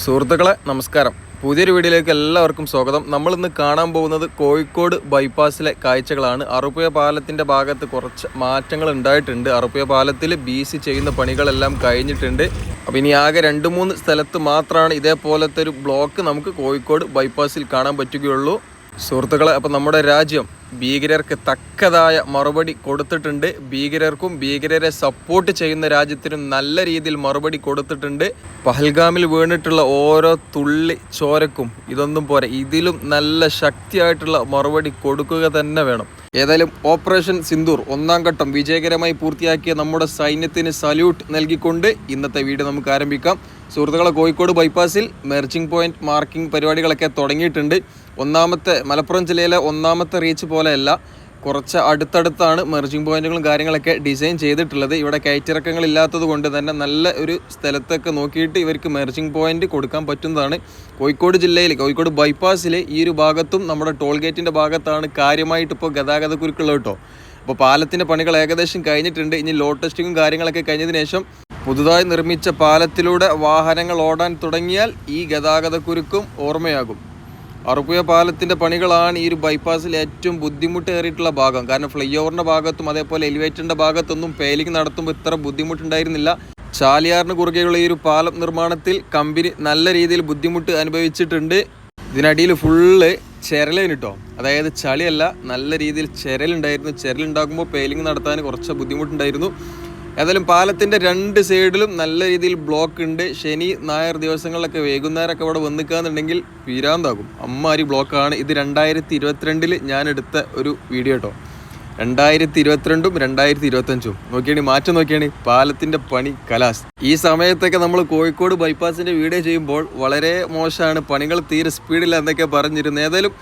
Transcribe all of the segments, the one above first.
സുഹൃത്തുക്കളെ നമസ്കാരം. പുതിയൊരു വീഡിയോയിലേക്ക് എല്ലാവർക്കും സ്വാഗതം. നമ്മളിന്ന് കാണാൻ പോകുന്നത് കോഴിക്കോട് ബൈപ്പാസിലെ കാഴ്ചകളാണ്. അറുപയ പാലത്തിന്റെ ഭാഗത്ത് കുറച്ച് മാറ്റങ്ങൾ ഉണ്ടായിട്ടുണ്ട്. അറുപയ പാലത്തിൽ ബി സി ചെയ്യുന്ന പണികളെല്ലാം കഴിഞ്ഞിട്ടുണ്ട്. അപ്പോൾ ഇനി ആകെ രണ്ട് മൂന്ന് സ്ഥലത്ത് മാത്രമാണ് ഇതേപോലത്തെ ഒരു ബ്ലോക്ക് നമുക്ക് കോഴിക്കോട് ബൈപ്പാസിൽ കാണാൻ പറ്റുകയുള്ളൂ. സുഹൃത്തുക്കളെ അപ്പോൾ നമ്മുടെ രാജ്യം ഭീകരർക്ക് തക്കതായ മറുപടി കൊടുത്തിട്ടുണ്ട്. ഭീകരർക്കും ഭീകരരെ സപ്പോർട്ട് ചെയ്യുന്ന രാജ്യത്തിനും നല്ല രീതിയിൽ മറുപടി കൊടുത്തിട്ടുണ്ട്. പഹൽഗാമിൽ വീണിട്ടുള്ള ഓരോ തുള്ളി ചോരക്കും ഇതൊന്നും പോരെ. ഇതിലും നല്ല ശക്തിയായിട്ടുള്ള മറുപടി കൊടുക്കുക തന്നെ വേണം. ഏതായാലും ഓപ്പറേഷൻ സിന്ദൂർ ഒന്നാം ഘട്ടം വിജയകരമായി പൂർത്തിയാക്കിയ നമ്മുടെ സൈന്യത്തിന് സല്യൂട്ട് നൽകിക്കൊണ്ട് ഇന്നത്തെ വീഡിയോ നമുക്ക് ആരംഭിക്കാം. സുഹൃത്തുക്കളെ കോഴിക്കോട് ബൈപ്പാസിൽ മെർജിംഗ് പോയിന്റ് മാർക്കിംഗ് പരിപാടികളൊക്കെ തുടങ്ങിയിട്ടുണ്ട്. ഒന്നാമത്തെ മലപ്പുറം ജില്ലയിലെ ഒന്നാമത്തെ റീച്ച് പോലെയല്ല. കുറച്ച് അടുത്തടുത്താണ് മെർജിംഗ് പോയിന്റുകളും കാര്യങ്ങളൊക്കെ ഡിസൈൻ ചെയ്തിട്ടുള്ളത്. ഇവിടെ കയറ്റിറക്കങ്ങൾ ഇല്ലാത്തത് കൊണ്ട് തന്നെ നല്ല ഒരു സ്ഥലത്തൊക്കെ നോക്കിയിട്ട് ഇവർക്ക് മെർജിംഗ് പോയിന്റ് കൊടുക്കാൻ പറ്റുന്നതാണ്. കോഴിക്കോട് ജില്ലയിൽ കോഴിക്കോട് ബൈപ്പാസിൽ ഈ ഒരു ഭാഗത്തും നമ്മുടെ ടോൾ ഗേറ്റിന്റെ ഭാഗത്താണ് കാര്യമായിട്ട് ഇപ്പോൾ ഗതാഗത കുരുക്കുള്ളത് കേട്ടോ. അപ്പോൾ പാലത്തിന്റെ പണികൾ ഏകദേശം കഴിഞ്ഞിട്ടുണ്ട്. ഇനി ലോ ടെസ്റ്റിങ്ങും കാര്യങ്ങളൊക്കെ കഴിഞ്ഞതിന് ശേഷം പുതുതായി നിർമ്മിച്ച പാലത്തിലൂടെ വാഹനങ്ങൾ ഓടാൻ തുടങ്ങിയാൽ ഈ ഗതാഗത കുരുക്കും ഓർമ്മയാകും. അറുപുയ പാലത്തിന്റെ പണികളാണ് ഈ ഒരു ബൈപ്പാസിൽ ഏറ്റവും ബുദ്ധിമുട്ടേറിയിട്ടുള്ള ഭാഗം. കാരണം ഫ്ലൈ ഓവറിന്റെ ഭാഗത്തും അതേപോലെ എലിവേറ്ററിന്റെ ഭാഗത്തൊന്നും പേലിംഗ് നടത്തുമ്പോൾ ഇത്ര ബുദ്ധിമുട്ടുണ്ടായിരുന്നില്ല. ചാലിയാറിന് കുറുകെയുള്ള ഈ ഒരു പാലം നിർമ്മാണത്തിൽ കമ്പനി നല്ല രീതിയിൽ ബുദ്ധിമുട്ട് അനുഭവിച്ചിട്ടുണ്ട്. ഇതിനടിയിൽ ഫുള്ള് ചിരലേന് കേട്ടോ അതായത് ചളിയല്ല നല്ല രീതിയിൽ ചിരലുണ്ടായിരുന്നു. ചിരലുണ്ടാകുമ്പോൾ പേലിംഗ് നടത്താൻ കുറച്ച് ബുദ്ധിമുട്ടുണ്ടായിരുന്നു. ഏതായാലും പാലത്തിന്റെ രണ്ട് സൈഡിലും നല്ല രീതിയിൽ ബ്ലോക്ക് ഉണ്ട്. ശനി നായർ ദിവസങ്ങളിലൊക്കെ വൈകുന്നേരമൊക്കെ ഇവിടെ വന്നിക്കാന്നുണ്ടെങ്കിൽ വീരാന്താകും അമ്മാരി ബ്ലോക്കാണ് ഇത് രണ്ടായിരത്തി ഇരുപത്തിരണ്ടിൽ ഞാൻ എടുത്ത ഒരു വീഡിയോ കേട്ടോ രണ്ടായിരത്തി ഇരുപത്തിരണ്ടും രണ്ടായിരത്തി ഇരുപത്തഞ്ചും നോക്കിയാണ് മാറ്റം നോക്കിയാണ്. പാലത്തിന്റെ പണി കലാസ് ഈ സമയത്തൊക്കെ നമ്മൾ കോഴിക്കോട് ബൈപ്പാസിന്റെ വീഡിയോ ചെയ്യുമ്പോൾ വളരെ മോശമാണ്. പണികൾ തീരെ സ്പീഡില്ല എന്നൊക്കെ പറഞ്ഞിരുന്നു. ഏതായാലും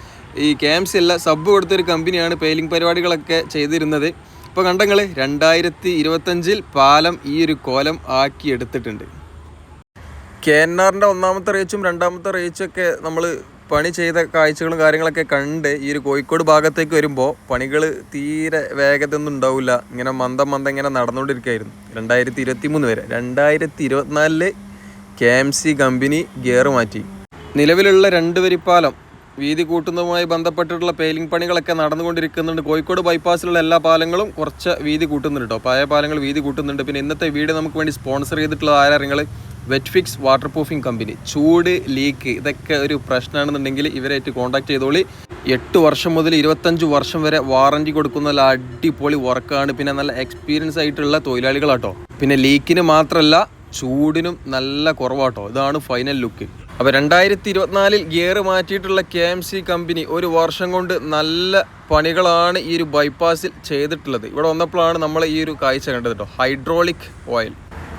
ഈ ക്യാംസ് അല്ല സബ് കൊടുത്തൊരു കമ്പനിയാണ് പെയിലിംഗ് പരിപാടികളൊക്കെ ചെയ്തിരുന്നത്. ഇപ്പോൾ കണ്ടങ്ങൾ രണ്ടായിരത്തി ഇരുപത്തഞ്ചിൽ പാലം ഈ ഒരു കോലം ആക്കി എടുത്തിട്ടുണ്ട് കെ എൻ ആറിന്റെ ഒന്നാമത്തെ റേച്ചും രണ്ടാമത്തെ റേച്ചൊക്കെ നമ്മൾ പണി ചെയ്ത കാഴ്ചകളും കാര്യങ്ങളൊക്കെ കണ്ട് ഈ ഒരു കോഴിക്കോട് ഭാഗത്തേക്ക് വരുമ്പോൾ പണികൾ തീരെ വേഗത ഒന്നും ഉണ്ടാവില്ല. ഇങ്ങനെ മന്ദം മന്ദം ഇങ്ങനെ നടന്നുകൊണ്ടിരിക്കുകയായിരുന്നു രണ്ടായിരത്തി ഇരുപത്തി മൂന്ന് വരെ. രണ്ടായിരത്തി ഇരുപത്തിനാലിൽ K M C company gear മാറ്റി. നിലവിലുള്ള രണ്ട് വരിപ്പാലം വീതി കൂട്ടുന്നതുമായി ബന്ധപ്പെട്ടിട്ടുള്ള പെയിലിംഗ് പണികളൊക്കെ നടന്നുകൊണ്ടിരിക്കുന്നുണ്ട്. കോഴിക്കോട് ബൈപ്പാസിലുള്ള എല്ലാ പാലങ്ങളും കുറച്ച് വീതി കൂട്ടുന്നുണ്ട് കേട്ടോ പഴയ പാലങ്ങൾ വീതി കൂട്ടുന്നുണ്ട്. പിന്നെ ഇന്നത്തെ വീഡിയോ നമുക്ക് വേണ്ടി സ്പോൺസർ ചെയ്തിട്ടുള്ള ആരാറിങ്ങൾ വെറ്റ്ഫിക്സ് വാട്ടർ പ്രൂഫിംഗ് കമ്പനി ചൂട് ലീക്ക് ഇതൊക്കെ ഒരു പ്രശ്നമാണെന്നുണ്ടെങ്കിൽ ഇവരായിട്ട് കോൺടാക്ട് ചെയ്തോളി. എട്ട് വർഷം മുതൽ ഇരുപത്തഞ്ച് വർഷം വരെ വാറണ്ടി കൊടുക്കുന്ന നല്ല അടിപൊളി വർക്കാണ് പിന്നെ നല്ല എക്സ്പീരിയൻസ് ആയിട്ടുള്ള തൊഴിലാളികളാട്ടോ പിന്നെ ലീക്കിന് മാത്രമല്ല ചൂടിനും നല്ല കുറവാട്ടോ ഇതാണ് ഫൈനൽ ലുക്ക് അപ്പോൾ രണ്ടായിരത്തി ഇരുപത്തിനാലിൽ ഗിയർ മാറ്റിയിട്ടുള്ള കെ എം സി കമ്പനി ഒരു വർഷം കൊണ്ട് നല്ല പണികളാണ് ഈ ഒരു ബൈപ്പാസിൽ ചെയ്തിട്ടുള്ളത്. ഇവിടെ വന്നപ്പോഴാണ് നമ്മൾ ഈ ഒരു കാഴ്ച കണ്ടത് കേട്ടോ. Hydraulic oil.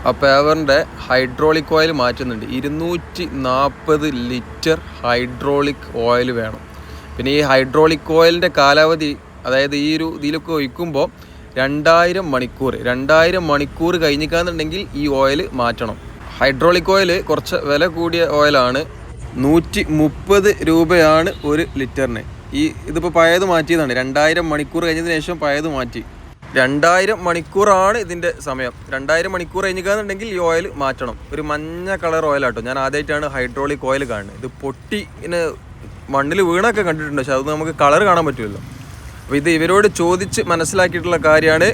ആ പേവറിന്റെ ഹൈഡ്രോളിക് ഓയിൽ മാറ്റുന്നുണ്ട്. ഇരുന്നൂറ്റി നാൽപ്പത് ലിറ്റർ ഹൈഡ്രോളിക് ഓയിൽ വേണം. പിന്നെ ഈ ഹൈഡ്രോളിക് ഓയിലിന്റെ കാലാവധി അതായത് ഈ ഒരു ഇതിലൊക്കെ ഒഴിക്കുമ്പോൾ രണ്ടായിരം മണിക്കൂർ രണ്ടായിരം മണിക്കൂർ കഴിഞ്ഞിക്കാന്നുണ്ടെങ്കിൽ ഈ ഓയിൽ മാറ്റണം. ഹൈഡ്രോളിക് ഓയിൽ കുറച്ച് വില കൂടിയ ഓയിലാണ്. നൂറ്റി മുപ്പത് രൂപയാണ് ഒരു ലിറ്ററിന്. ഈ ഇതിപ്പോൾ പഴയത് മാറ്റിയതാണ്. രണ്ടായിരം മണിക്കൂർ കഴിഞ്ഞതിന് ശേഷം പഴയത് മാറ്റി. രണ്ടായിരം മണിക്കൂറാണ് ഇതിന്റെ സമയം. രണ്ടായിരം മണിക്കൂർ കഴിഞ്ഞിക്കാന്നുണ്ടെങ്കിൽ ഈ ഓയിൽ മാറ്റണം. ഒരു മഞ്ഞ കളർ ഓയിലാട്ടോ. ഞാൻ ആദ്യമായിട്ടാണ് ഹൈഡ്രോളിക് ഓയിൽ കാണുന്നത്. ഇത് പൊട്ടി ഇങ്ങനെ മണ്ണിൽ വീണൊക്കെ കണ്ടിട്ടുണ്ട്. പക്ഷെ അത് നമുക്ക് കളർ കാണാൻ പറ്റുമല്ലോ അപ്പോൾ ഇത് ഇവരോട് ചോദിച്ച് മനസ്സിലാക്കിയിട്ടുള്ള കാര്യമാണ്.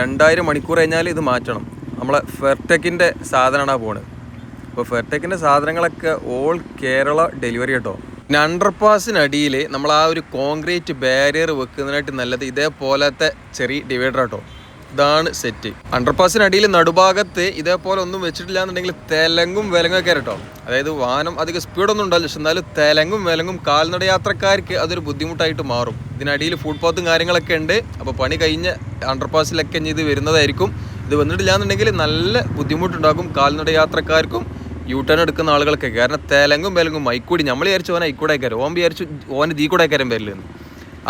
രണ്ടായിരം മണിക്കൂർ കഴിഞ്ഞാൽ ഇത് മാറ്റണം. നമ്മളെ ഫെർടെക്കിന്റെ സാധനമാണ് പോണത്. അപ്പോൾ ഫെർടെക്കിന്റെ സാധനങ്ങളൊക്കെ ഓൾ കേരള ഡെലിവറി കേട്ടോ. പിന്നെ അണ്ടർപാസിനടിയിൽ നമ്മൾ ആ ഒരു കോൺക്രീറ്റ് ബാരിയർ വെക്കുന്നതിനായിട്ട് നല്ലത് ഇതേപോലത്തെ ചെറിയ ഡിവൈഡർ കേട്ടോ. ഇതാണ് സെറ്റ്. അണ്ടർപാസിനടിയിൽ നടുഭാഗത്ത് ഇതേപോലെ ഒന്നും വെച്ചിട്ടില്ല എന്നുണ്ടെങ്കിൽ തെലങ്കും വിലങ്ങൊക്കെ കേട്ടോ. അതായത് വാഹനം അധികം സ്പീഡൊന്നും ഉണ്ടാവില്ല പക്ഷെ എന്നാലും തെലങ്കും വിലങ്ങും കാൽനട യാത്രക്കാർക്ക് അതൊരു ബുദ്ധിമുട്ടായിട്ട് മാറും. ഇതിനടിയിൽ ഫുഡ് പാത്തും കാര്യങ്ങളൊക്കെ ഉണ്ട്. അപ്പോൾ പണി കഴിഞ്ഞ് അണ്ടർപാസിലൊക്കെ ഇനി ഇത് വരുന്നതായിരിക്കും. ഇത് വന്നിട്ടില്ല എന്നുണ്ടെങ്കിൽ നല്ല ബുദ്ധിമുട്ടുണ്ടാകും കാൽനട യാത്രക്കാർക്കും യൂ ടേൺ എടുക്കുന്ന ആളുകൾക്ക് കാരണം തെലങ്കും വേലങ്ങും മൈക്കൂടി. നമ്മൾ വിചാരിച്ചു ഓനെ ഐക്കൂടെ അയക്കാരം ഓൻ വിചാരിച്ചു ഓന് ദീ കൂടെ അയക്കാരം വരില്ലെന്ന്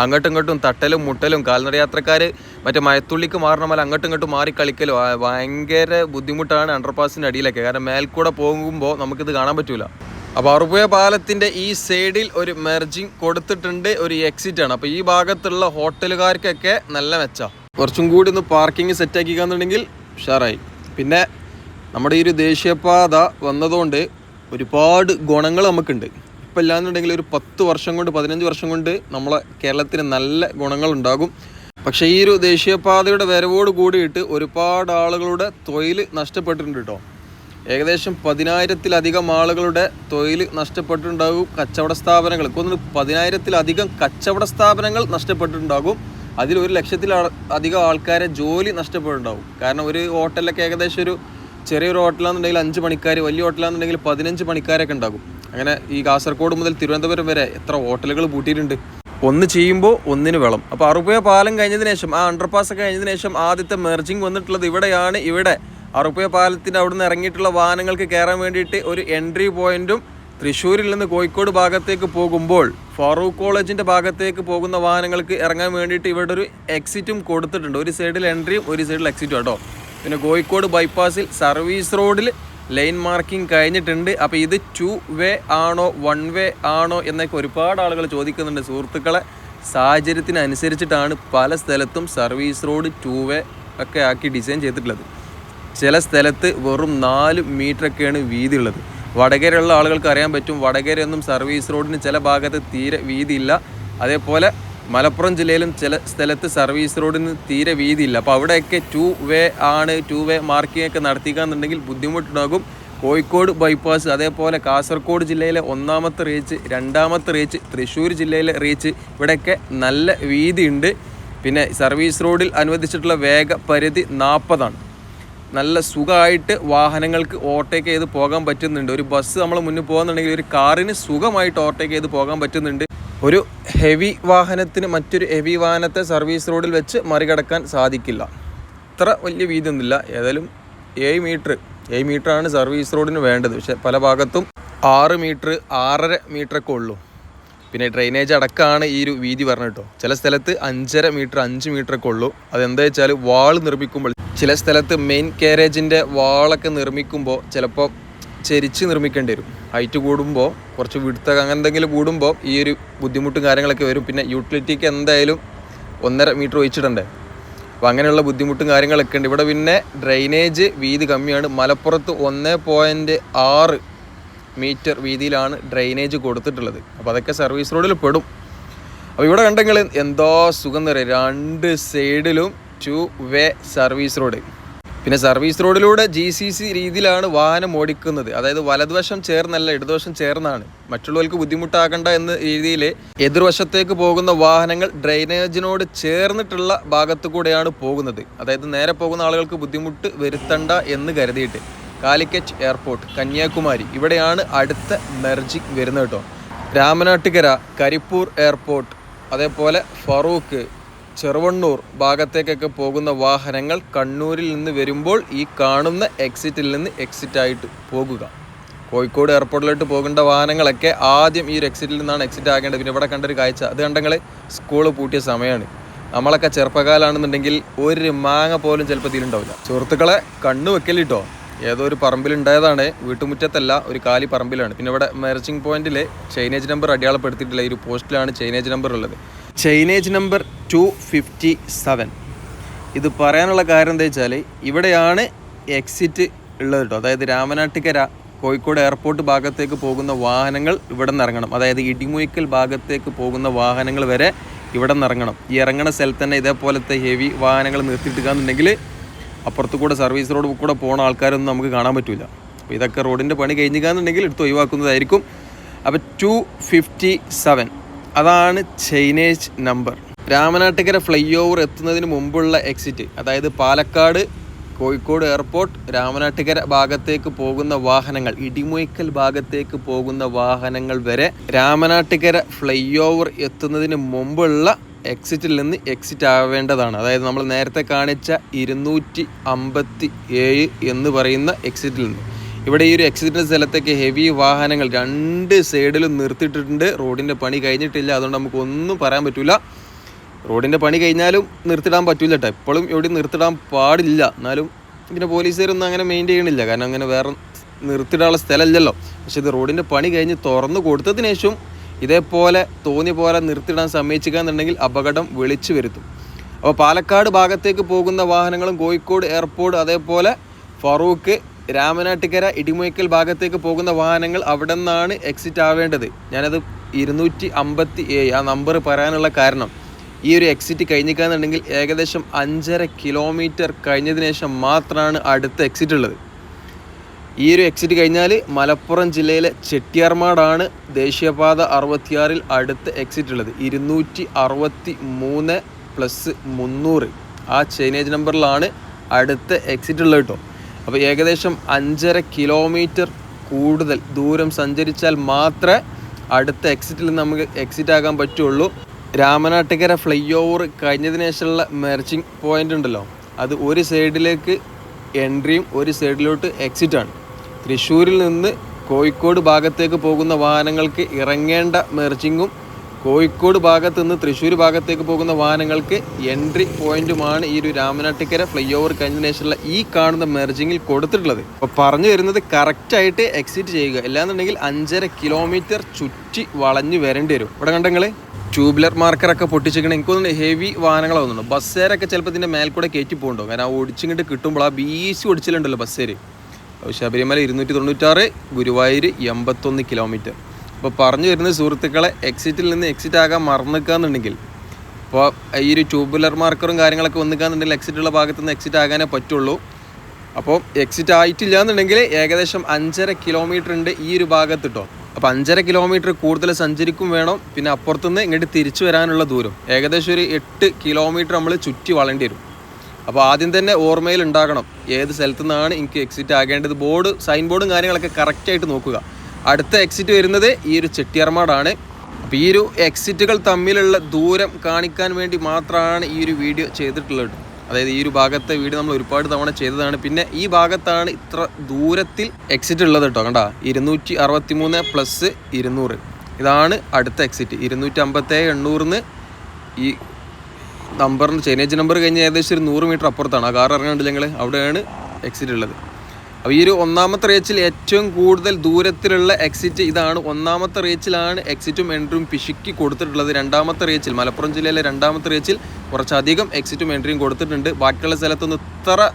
അങ്ങോട്ടും ഇങ്ങോട്ടും തട്ടലും മുട്ടലും കാൽനട യാത്രക്കാർ മറ്റേ മയത്തുള്ളിക്ക് മാറണ പോലെ അങ്ങോട്ടും ഇങ്ങോട്ടും മാറി കളിക്കലും ഭയങ്കര ബുദ്ധിമുട്ടാണ് അണ്ടർപാസിന്റെ അടിയിലൊക്കെ. കാരണം മേൽക്കൂടെ പോകുമ്പോൾ നമുക്കിത് കാണാൻ പറ്റൂല. അപ്പോൾ അറുപുയ പാലത്തിന്റെ ഈ സൈഡിൽ ഒരു മെർജിങ് കൊടുത്തിട്ടുണ്ട് ഒരു എക്സിറ്റ് ആണ്. അപ്പോൾ ഈ ഭാഗത്തുള്ള ഹോട്ടലുകാർക്കൊക്കെ നല്ല മെച്ചാ. കുറച്ചും കൂടി ഒന്ന് പാർക്കിംഗ് സെറ്റ് ആക്കിക്കാന്നുണ്ടെങ്കിൽ ഉഷാറായി. പിന്നെ നമ്മുടെ ഈ ഒരു ദേശീയപാത വന്നതുകൊണ്ട് ഒരുപാട് ഗുണങ്ങൾ നമുക്കുണ്ട്. ഇപ്പം ഇല്ലാന്നുണ്ടെങ്കിൽ ഒരു പത്ത് വർഷം കൊണ്ട് പതിനഞ്ച് വർഷം കൊണ്ട് നമ്മളെ കേരളത്തിന് നല്ല ഗുണങ്ങളുണ്ടാകും പക്ഷേ ഈ ഒരു ദേശീയപാതയുടെ വരവോട് കൂടിയിട്ട് ഒരുപാട് ആളുകളുടെ തൊഴിൽ നഷ്ടപ്പെട്ടിട്ടുണ്ട് കേട്ടോ. ഏകദേശം പതിനായിരത്തിലധികം ആളുകളുടെ തൊഴിൽ നഷ്ടപ്പെട്ടിട്ടുണ്ടാകും. കച്ചവട സ്ഥാപനങ്ങൾ ഒന്ന് പതിനായിരത്തിലധികം കച്ചവട സ്ഥാപനങ്ങൾ നഷ്ടപ്പെട്ടിട്ടുണ്ടാകും. അതിൽ ഒരു ലക്ഷത്തിൽ അധികം ആൾക്കാരെ ജോലി നഷ്ടപ്പെടുന്നുണ്ടാവും. കാരണം ഒരു ഹോട്ടലിലൊക്കെ ഏകദേശം ഒരു ചെറിയൊരു ഹോട്ടലാണെന്നുണ്ടെങ്കിൽ അഞ്ച് പണിക്കാർ വലിയ ഹോട്ടലാണെന്നുണ്ടെങ്കിൽ പതിനഞ്ച് പണിക്കാരൊക്കെ ഉണ്ടാകും. അങ്ങനെ ഈ കാസർഗോഡ് മുതൽ തിരുവനന്തപുരം വരെ എത്ര ഹോട്ടലുകൾ പൂട്ടിയിട്ടുണ്ട്. ഒന്ന് ചെയ്യുമ്പോൾ ഒന്നിന് വെള്ളം അപ്പോൾ അറുപയ പാലം കഴിഞ്ഞതിന് ശേഷം ആ അണ്ടർപാസ് ഒക്കെ കഴിഞ്ഞതിന് ശേഷം ആദ്യത്തെ മെർജിങ് വന്നിട്ടുള്ളത് ഇവിടെയാണ്. ഇവിടെ അറുപയ പാലത്തിന്റെ അവിടുന്ന് ഇറങ്ങിയിട്ടുള്ള വാഹനങ്ങൾക്ക് കയറാൻ വേണ്ടിയിട്ട് ഒരു എൻട്രി പോയിന്റും തൃശ്ശൂരിൽ നിന്ന് കോഴിക്കോട് ഭാഗത്തേക്ക് പോകുമ്പോൾ ഫാറൂഖ് കോളേജിന്റെ ഭാഗത്തേക്ക് പോകുന്ന വാഹനങ്ങൾക്ക് ഇറങ്ങാൻ വേണ്ടിയിട്ട് ഇവിടെ ഒരു എക്സിറ്റും കൊടുത്തിട്ടുണ്ട്. ഒരു സൈഡിൽ എൻട്രിയും ഒരു സൈഡിൽ എക്സിറ്റും കേട്ടോ പിന്നെ കോഴിക്കോട് ബൈപ്പാസിൽ സർവീസ് റോഡിൽ ലൈൻ മാർക്കിംഗ് കഴിഞ്ഞിട്ടുണ്ട്. അപ്പോൾ ഇത് ടു വേ ആണോ വൺ വേ ആണോ എന്നൊക്കെ ഒരുപാട് ആളുകൾ ചോദിക്കുന്നുണ്ട്. സുഹൃത്തുക്കളെ സാഹചര്യത്തിനനുസരിച്ചിട്ടാണ് പല സ്ഥലത്തും സർവീസ് റോഡ് ടു വേ ഒക്കെ ആക്കി ഡിസൈൻ ചെയ്തിട്ടുള്ളത്. ചില സ്ഥലത്ത് വെറും നാല് മീറ്ററൊക്കെയാണ് വീതി ഉള്ളത് വടകരയുള്ള ആളുകൾക്ക് അറിയാൻ പറ്റും. വടകരയൊന്നും സർവീസ് റോഡിന് ചില ഭാഗത്ത് തീരെ വീതിയില്ല. അതേപോലെ മലപ്പുറം ജില്ലയിലും ചില സ്ഥലത്ത് സർവീസ് റോഡിന് തീരെ വീതിയില്ല. അപ്പോൾ അവിടെയൊക്കെ ടു വേ ആണ് ടു വേ മാർക്കിംഗ് ഒക്കെ നടത്തിക്കാന്നുണ്ടെങ്കിൽ ബുദ്ധിമുട്ടുണ്ടാകും. കോഴിക്കോട് ബൈപ്പാസ് അതേപോലെ കാസർഗോഡ് ജില്ലയിലെ ഒന്നാമത്തെ റീച്ച് രണ്ടാമത്തെ റീച്ച് തൃശ്ശൂർ ജില്ലയിലെ റീച്ച് ഇവിടെയൊക്കെ നല്ല വീതിയുണ്ട്. പിന്നെ സർവീസ് റോഡിൽ അനുവദിച്ചിട്ടുള്ള വേഗ പരിധി നാൽപ്പതാണ് നല്ല സുഖമായിട്ട് വാഹനങ്ങൾക്ക് ഓവർടേക്ക് ചെയ്ത് പോകാൻ പറ്റുന്നുണ്ട്. ഒരു ബസ് നമ്മൾ മുന്നിൽ പോകുന്നുണ്ടെങ്കിൽ ഒരു കാറിന് സുഖമായിട്ട് ഓവർടേക്ക് ചെയ്ത് പോകാൻ പറ്റുന്നുണ്ട്. ഒരു ഹെവി വാഹനത്തിന് മറ്റൊരു ഹെവി വാഹനത്തെ സർവീസ് റോഡിൽ വെച്ച് മറികടക്കാൻ സാധിക്കില്ല. ഇത്ര വലിയ വീതിയൊന്നുമില്ല ഏതായാലും ഏഴ് മീറ്റർ ഏഴ് മീറ്ററാണ് സർവീസ് റോഡിന് വേണ്ടത്. പക്ഷേ പല ഭാഗത്തും ആറ് മീറ്റർ ആറര മീറ്ററൊക്കെ ഉള്ളൂ. പിന്നെ ഡ്രെയിനേജ് അടക്കമാണ് ഈ ഒരു വീതി പറഞ്ഞു ചില സ്ഥലത്ത് അഞ്ചര മീറ്റർ അഞ്ച് മീറ്റർ ഒക്കെ ഉള്ളൂ. അതെന്താ വെച്ചാൽ വാൾ നിർമ്മിക്കുമ്പോൾ ചില സ്ഥലത്ത് മെയിൻ കാരേജിന്റെ വാളൊക്കെ നിർമ്മിക്കുമ്പോൾ ചിലപ്പോൾ ചെരിച്ച് നിർമ്മിക്കേണ്ടി വരും. ഹൈറ്റ് കൂടുമ്പോൾ കുറച്ച് വിടുത്ത അങ്ങനെ എന്തെങ്കിലും കൂടുമ്പോൾ ഈ ഒരു ബുദ്ധിമുട്ടും കാര്യങ്ങളൊക്കെ വരും. പിന്നെ യൂട്ടിലിറ്റിക്ക് എന്തായാലും ഒന്നര മീറ്റർ ഒഴിച്ചിടണ്ടേ? അപ്പോൾ അങ്ങനെയുള്ള ബുദ്ധിമുട്ടും കാര്യങ്ങളൊക്കെ ഉണ്ട്. ഇവിടെ പിന്നെ ഡ്രെയിനേജ് വീതി കമ്മിയാണ്. മലപ്പുറത്ത് ഒന്ന് പോയിന്റ് ആറ് മീറ്റർ വീതിയിലാണ് ഡ്രെയിനേജ് കൊടുത്തിട്ടുള്ളത്. അപ്പോൾ അതൊക്കെ സർവീസ് റോഡിൽ പെടും. അപ്പോൾ ഇവിടെ കണ്ടെങ്കിൽ എന്തോ സുഖം നിറയും രണ്ട് സൈഡിലും ടു വേ സർവീസ് റോഡ്. പിന്നെ സർവീസ് റോഡിലൂടെ ജി സി സി രീതിയിലാണ് വാഹനം ഓടിക്കുന്നത്. അതായത് വലതുവശം ചേർന്നല്ല ഇടതുവശം ചേർന്നാണ്. മറ്റുള്ളവർക്ക് ബുദ്ധിമുട്ടാകണ്ട എന്ന രീതിയിൽ എതിർവശത്തേക്ക് പോകുന്ന വാഹനങ്ങൾ ഡ്രെയിനേജിനോട് ചേർന്നിട്ടുള്ള ഭാഗത്തു കൂടെയാണ് പോകുന്നത്. അതായത് നേരെ പോകുന്ന ആളുകൾക്ക് ബുദ്ധിമുട്ട് വരുത്തണ്ട എന്ന് കരുതിയിട്ട് കാലിക്കറ്റ് എയർപോർട്ട് കന്യാകുമാരി. ഇവിടെയാണ് അടുത്ത മെർജിങ് വരുന്നത് കേട്ടോ. രാമനാട്ടുകര കരിപ്പൂർ എയർപോർട്ട് അതേപോലെ ഫറൂഖ് ചെറുവണ്ണൂർ ഭാഗത്തേക്കൊക്കെ പോകുന്ന വാഹനങ്ങൾ കണ്ണൂരിൽ നിന്ന് വരുമ്പോൾ ഈ കാണുന്ന എക്സിറ്റിൽ നിന്ന് എക്സിറ്റ് ആയിട്ട് പോകുക. കോഴിക്കോട് എയർപോർട്ടിലോട്ട് പോകേണ്ട വാഹനങ്ങളൊക്കെ ആദ്യം ഈ ഒരു എക്സിറ്റിൽ നിന്നാണ് എക്സിറ്റ് ആകേണ്ടത്. പിന്നെ ഇവിടെ കണ്ടൊരു കാഴ്ച. അത് കണ്ടെങ്കിൽ സ്കൂൾ പൂട്ടിയ സമയമാണ് നമ്മളൊക്കെ ചെറുപ്പകാലാണെന്നുണ്ടെങ്കിൽ ഒരു മാങ്ങ പോലും ചിലപ്പോൾ ഇതിലുണ്ടാവില്ല സുഹൃത്തുക്കളെ കണ്ണു വെക്കലിട്ടോ ഏതോ ഒരു പറമ്പിലുണ്ടായതാണ്. വീട്ടുമുറ്റത്തല്ല ഒരു കാലി പറമ്പിലാണ്. പിന്നെ ഇവിടെ മെർച്ചിങ് പോയിന്റിൽ ചൈനേജ് നമ്പർ അടയാളപ്പെടുത്തിയിട്ടില്ല ഈ ഒരു പോസ്റ്റിലാണ് ചൈനേജ് നമ്പർ ഉള്ളത്. Chainage number two fifty seven. ഇത് പറയാനുള്ള കാര്യം എന്താ വെച്ചാൽ ഇവിടെയാണ് എക്സിറ്റ് ഉള്ളത് കേട്ടോ. അതായത് രാമനാട്ടിക്കര കോഴിക്കോട് എയർപോർട്ട് ഭാഗത്തേക്ക് പോകുന്ന വാഹനങ്ങൾ ഇവിടെ നിന്ന് ഇറങ്ങണം. അതായത് ഇടിമുയിക്കൽ ഭാഗത്തേക്ക് പോകുന്ന വാഹനങ്ങൾ വരെ ഇവിടെ നിന്ന് ഇറങ്ങണം. ഈ ഇറങ്ങണ സ്ഥലത്ത് തന്നെ ഇതേപോലത്തെ ഹെവി വാഹനങ്ങൾ നിർത്തിയിട്ടിക്കാന്നുണ്ടെങ്കിൽ അപ്പുറത്ത് കൂടെ സർവീസ് റോഡ് കൂടെ പോകുന്ന ആൾക്കാരൊന്നും നമുക്ക് കാണാൻ പറ്റില്ല അപ്പോൾ ഇതൊക്കെ റോഡിന്റെ പണി കഴിഞ്ഞിക്കാന്നുണ്ടെങ്കിൽ എടുത്ത് ഒഴിവാക്കുന്നതായിരിക്കും. അപ്പോൾ ടു ഫിഫ്റ്റി സെവൻ അതാണ് chainage number Ramanattukara flyover എത്തുന്നതിന് മുമ്പുള്ള എക്സിറ്റ് അതായത് പാലക്കാട് കോഴിക്കോട് എയർപോർട്ട് രാമനാട്ടുകര ഭാഗത്തേക്ക് പോകുന്ന വാഹനങ്ങൾ ഇടിമുയ്ക്കൽ ഭാഗത്തേക്ക് പോകുന്ന വാഹനങ്ങൾ വരെ രാമനാട്ടുകര ഫ്ലൈ ഓവർ എത്തുന്നതിന് മുമ്പുള്ള എക്സിറ്റിൽ നിന്ന് എക്സിറ്റ് ആവേണ്ടതാണ്. അതായത് നമ്മൾ നേരത്തെ കാണിച്ച ഇരുന്നൂറ്റി അമ്പത്തി ഏഴ് എന്ന് പറയുന്ന എക്സിറ്റിൽ നിന്ന്. ഇവിടെ ഈ ഒരു എക്സിറ്റിന്റെ സ്ഥലത്തേക്ക് ഹെവി വാഹനങ്ങൾ രണ്ട് സൈഡിലും നിർത്തിയിട്ടിട്ടുണ്ട്. റോഡിന്റെ പണി കഴിഞ്ഞിട്ടില്ല. അതുകൊണ്ട് നമുക്ക് ഒന്നും പറയാൻ പറ്റില്ല റോഡിന്റെ പണി കഴിഞ്ഞാലും നിർത്തിടാൻ പറ്റില്ല കേട്ടോ എപ്പോഴും എവിടെയും നിർത്തിടാൻ പാടില്ല. എന്നാലും പിന്നെ പോലീസുകാരൊന്നും അങ്ങനെ മെയിന്റെയിൻ ചെയ്യണില്ല. കാരണം അങ്ങനെ വേറെ നിർത്തിടാനുള്ള സ്ഥലമല്ലല്ലോ. പക്ഷേ ഇത് റോഡിന്റെ പണി കഴിഞ്ഞ് തുറന്നു കൊടുത്തതിന് ശേഷം ഇതേപോലെ തോന്നിയ പോലെ നിർത്തിടാൻ സമ്മതിച്ചിക്കാന്നുണ്ടെങ്കിൽ അപകടം വിളിച്ചു വരുത്തും. അപ്പോൾ പാലക്കാട് ഭാഗത്തേക്ക് പോകുന്ന വാഹനങ്ങളും കോഴിക്കോട് എയർപോർട്ട് അതേപോലെ ഫറൂഖ് രാമനാട്ടുകര ഇടിമുയക്കൽ ഭാഗത്തേക്ക് പോകുന്ന വാഹനങ്ങൾ അവിടെ നിന്നാണ് എക്സിറ്റ് ആവേണ്ടത്. ഞാനത് ഇരുന്നൂറ്റി അമ്പത്തി ഏഴ് ആ നമ്പർ പറയാനുള്ള കാരണം. ഈ ഒരു എക്സിറ്റ് കഴിഞ്ഞിക്കാന്നുണ്ടെങ്കിൽ ഏകദേശം അഞ്ചര കിലോമീറ്റർ കഴിഞ്ഞതിന് ശേഷം മാത്രമാണ് അടുത്ത എക്സിറ്റ് ഉള്ളത്. ഈ ഒരു എക്സിറ്റ് കഴിഞ്ഞാൽ മലപ്പുറം ജില്ലയിലെ ചെട്ടിയാർമാടാണ് ദേശീയപാത അറുപത്തിയാറിൽ അടുത്ത എക്സിറ്റ് ഉള്ളത്. ഇരുന്നൂറ്റി അറുപത്തി മൂന്ന് പ്ലസ് മുന്നൂറ് ആ ചെയിനേജ് നമ്പറിലാണ് അടുത്ത എക്സിറ്റ് ഉള്ളത് കേട്ടോ. അപ്പോൾ ഏകദേശം അഞ്ചര കിലോമീറ്റർ കൂടുതൽ ദൂരം സഞ്ചരിച്ചാൽ മാത്രമേ അടുത്ത എക്സിറ്റിൽ നമുക്ക് എക്സിറ്റ് ആകാൻ പറ്റുള്ളൂ. രാമനാട്ടുകര ഫ്ലൈ ഓവർ കഴിഞ്ഞതിന് ശേഷമുള്ള മെർച്ചിങ് പോയിന്റ് ഉണ്ടല്ലോ. അത് ഒരു സൈഡിലേക്ക് എൻട്രിയും ഒരു സൈഡിലോട്ട് എക്സിറ്റാണ് തൃശ്ശൂരിൽ നിന്ന് കോഴിക്കോട് ഭാഗത്തേക്ക് പോകുന്ന വാഹനങ്ങൾക്ക് ഇറങ്ങേണ്ട മെർച്ചിങ്ങും കോഴിക്കോട് ഭാഗത്ത് നിന്ന് തൃശ്ശൂർ ഭാഗത്തേക്ക് പോകുന്ന വാഹനങ്ങൾക്ക് എൻട്രി പോയിന്റുമാണ് ഈ ഒരു രാമനാട്ടിക്കര ഫ്ലൈ ഓവർ കഴിഞ്ഞതിന് ഈ കാണുന്ന മെർജിങ്ങിൽ കൊടുത്തിട്ടുള്ളത്. അപ്പോൾ പറഞ്ഞു വരുന്നത് കറക്റ്റായിട്ട് എക്സിറ്റ് ചെയ്യുക. അല്ലാന്നുണ്ടെങ്കിൽ അഞ്ചര കിലോമീറ്റർ ചുറ്റി വളഞ്ഞു വരേണ്ടി വരും. ഇവിടെ കണ്ടെങ്കിൽ ട്യൂബ്ലർ മാർക്കറൊക്കെ പൊട്ടിച്ചിരിക്കണം എനിക്ക് തോന്നുന്നു ഹെവി വാഹനങ്ങളാവുന്നുണ്ട് ബസ്സേരൊക്കെ ചിലപ്പോൾ ഇതിന്റെ മേൽക്കൂടെ കയറ്റി പോകുന്നുണ്ടോ കാരണം ആ ഒടിച്ചിങ്ങോട്ട് കിട്ടുമ്പോൾ ആ ബീസി ഒടിച്ചിലുണ്ടല്ലോ ബസ്സേര് ശബരിമല ഇരുന്നൂറ്റി തൊണ്ണൂറ്റാറ് ഗുരുവായൂർ എൺപത്തൊന്ന് കിലോമീറ്റർ അപ്പോൾ പറഞ്ഞു വരുന്ന സുഹൃത്തുക്കളെ എക്സിറ്റിൽ നിന്ന് എക്സിറ്റ് ആകാൻ മറന്നിക്കാന്നുണ്ടെങ്കിൽ അപ്പോൾ ഈ ഒരു ട്യൂബുലർ മാർക്കറും കാര്യങ്ങളൊക്കെ വന്നിക്കാന്നുണ്ടെങ്കിൽ എക്സിറ്റുള്ള ഭാഗത്ത് നിന്ന് എക്സിറ്റ് ആകാനേ പറ്റുള്ളൂ. അപ്പോൾ എക്സിറ്റ് ആയിട്ടില്ല എന്നുണ്ടെങ്കിൽ ഏകദേശം അഞ്ചര കിലോമീറ്റർ ഉണ്ട് ഈ ഒരു ഭാഗത്ത് കേട്ടോ അപ്പോൾ അഞ്ചര കിലോമീറ്റർ കൂടുതൽ സഞ്ചരിക്കും വേണം പിന്നെ അപ്പുറത്തുനിന്ന് ഇങ്ങോട്ട് തിരിച്ചു വരാനുള്ള ദൂരം. ഏകദേശം ഒരു എട്ട് കിലോമീറ്റർ നമ്മൾ ചുറ്റി വളേണ്ടി വരും. അപ്പോൾ ആദ്യം തന്നെ ഓർമ്മയിൽ ഉണ്ടാകണം ഏത് സ്ഥലത്തു നിന്നാണ് എനിക്ക് എക്സിറ്റ് ആകേണ്ടത്. ബോർഡ് സൈൻ ബോർഡും കാര്യങ്ങളൊക്കെ കറക്റ്റായിട്ട് നോക്കുക. അടുത്ത എക്സിറ്റ് വരുന്നത് ഈ ഒരു ചെട്ടിയർമാടാണ്. അപ്പോൾ ഈ ഒരു എക്സിറ്റുകൾ തമ്മിലുള്ള ദൂരം കാണിക്കാൻ വേണ്ടി മാത്രമാണ് ഈ ഒരു വീഡിയോ ചെയ്തിട്ടുള്ളത്. അതായത് ഈ ഒരു ഭാഗത്തെ വീഡിയോ നമ്മൾ ഒരുപാട് തവണ ചെയ്തതാണ്. പിന്നെ ഈ ഭാഗത്താണ് ഇത്ര ദൂരത്തിൽ എക്സിറ്റ് ഉള്ളത് കേട്ടോ. കണ്ട? ഇരുന്നൂറ്റി അറുപത്തി മൂന്ന് പ്ലസ് ഇരുന്നൂറ്. ഇതാണ് അടുത്ത എക്സിറ്റ് ഇരുന്നൂറ്റി അമ്പത്തേഴ് എണ്ണൂറിന്ന് ഈ നമ്പറിന് ചൈനേജ് നമ്പർ കഴിഞ്ഞ് ഏകദേശം ഒരു നൂറ് മീറ്റർ അപ്പുറത്താണ്. ആ കാർ ഇറങ്ങുന്നുണ്ട് ഞങ്ങൾ അവിടെയാണ് എക്സിറ്റ് ഉള്ളത്. അപ്പോൾ ഈ ഒരു ഒന്നാമത്തെ റേച്ചിൽ ഏറ്റവും കൂടുതൽ ദൂരത്തിലുള്ള എക്സിറ്റ് ഇതാണ്. ഒന്നാമത്തെ റേച്ചിലാണ് എക്സിറ്റും എൻട്രിയും പിശുക്കി കൊടുത്തിട്ടുള്ളത്. രണ്ടാമത്തെ റേച്ചിൽ മലപ്പുറം ജില്ലയിലെ രണ്ടാമത്തെ റേച്ചിൽ കുറച്ചധികം എക്സിറ്റും എൻട്രിയും കൊടുത്തിട്ടുണ്ട്. ബാക്കിയുള്ള സ്ഥലത്തൊന്നും ഇത്ര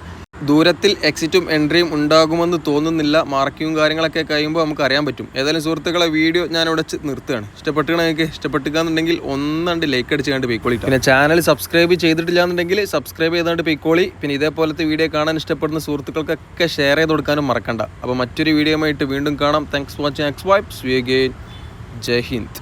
ദൂരത്തിൽ എക്സിറ്റും എൻട്രിയും ഉണ്ടാകുമെന്ന് തോന്നുന്നില്ല. മാർക്കിങ്ങും കാര്യങ്ങളൊക്കെ കഴിയുമ്പോൾ നമുക്ക് അറിയാൻ പറ്റും. ഏതായാലും സുഹൃത്തുക്കളെ വീഡിയോ ഞാൻ ഇവിടെ നിർത്തുകയാണ്. ഇഷ്ടപ്പെട്ടുകയാണ് നിങ്ങൾക്ക് ഇഷ്ടപ്പെട്ടുകയെന്നുണ്ടെങ്കിൽ ഒന്നണ്ട് ലൈക്ക് അടിച്ച് കണ്ട് പോയിക്കോളി പിന്നെ ചാനൽ സബ്സ്ക്രൈബ് ചെയ്തിട്ടില്ല എന്നുണ്ടെങ്കിൽ സബ്സ്ക്രൈബ് ചെയ്തുകൊണ്ട് പോയിക്കോളി പിന്നെ ഇതേപോലത്തെ വീഡിയോ കാണാൻ ഇഷ്ടപ്പെടുന്ന സുഹൃത്തുക്കൾക്കൊക്കെ ഷെയർ ചെയ്ത് കൊടുക്കാനും മറക്കണ്ട. അപ്പോൾ മറ്റൊരു വീഡിയോ വീണ്ടും കാണാം. Thanks watching X vibes we again Jai Hind.